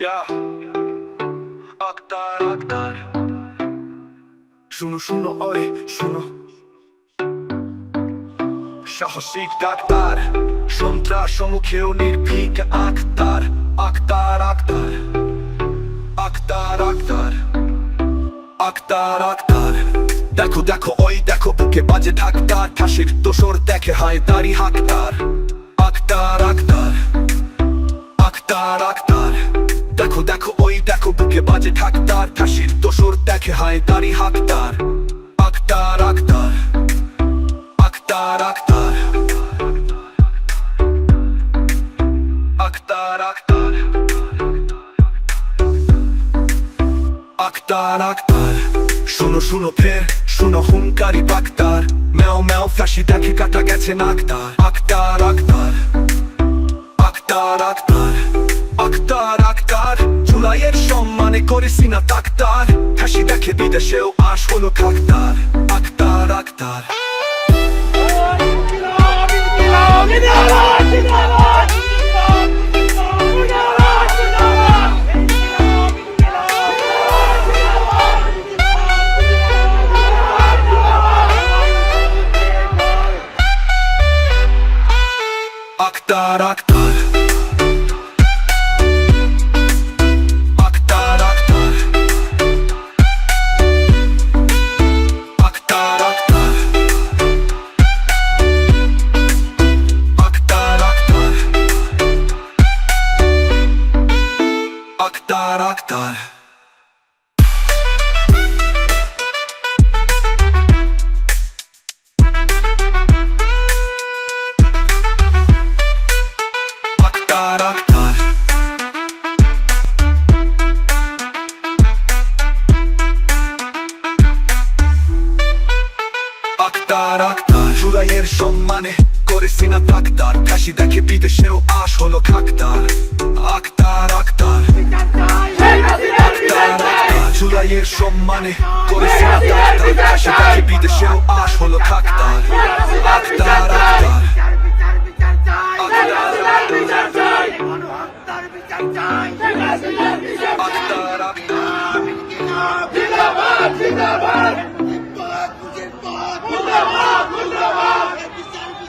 Yeah. Aktar, aktar. শুনো শুনো ওই শুনো সাহসী ডাক্তার সন্ত্রাস সম্মুখেও নির্ভীক আক্তার আক্তার আক্তার আক্তার আক্তার আক্তার আক্তার দেখো দেখো ওই দেখো বুকে বাজে ডাক্তার ফাঁসির দোসর দেখে হায় দাড়ি হাক্তার আক্তার আক্তার আক্তার আক্তার দেখো দেখো, ওই দেখো, বুকে বাজে ডাক্তার ফাঁসির দোসর দেখে হায় দাড়ি হাক্তার আক্তার আক্তার আক্তার আক্তার শুনো শুনো, ফের, শুনো, হুঙ্কারি বাক্তার ম্যাও ম্যাও, ফ্যাসি দেখে কাটা গেছে নাকতার আক্তার আক্তার আক্তার আক্তার আক্তার। আক্তার জুলাইয়ের সম্মানে করেছি না ডাক্তার। হাসি দেখে বিদেশেও আস হলো কাকতার Akter Akhtar Akhtar Akter. aktar aktar Aktar aktar Aktar aktar Jurajér সম্মানে করেছি না তাকতার কাশি দেখে বিদেশেও আশ Aktar aktar দায়ের সম্মানে করেছে না ডাক্তার আশেপাশে বিদেশেও আশ হলো কাকতার Akter Akter Aktar, aktar. Zindabad, zindabad.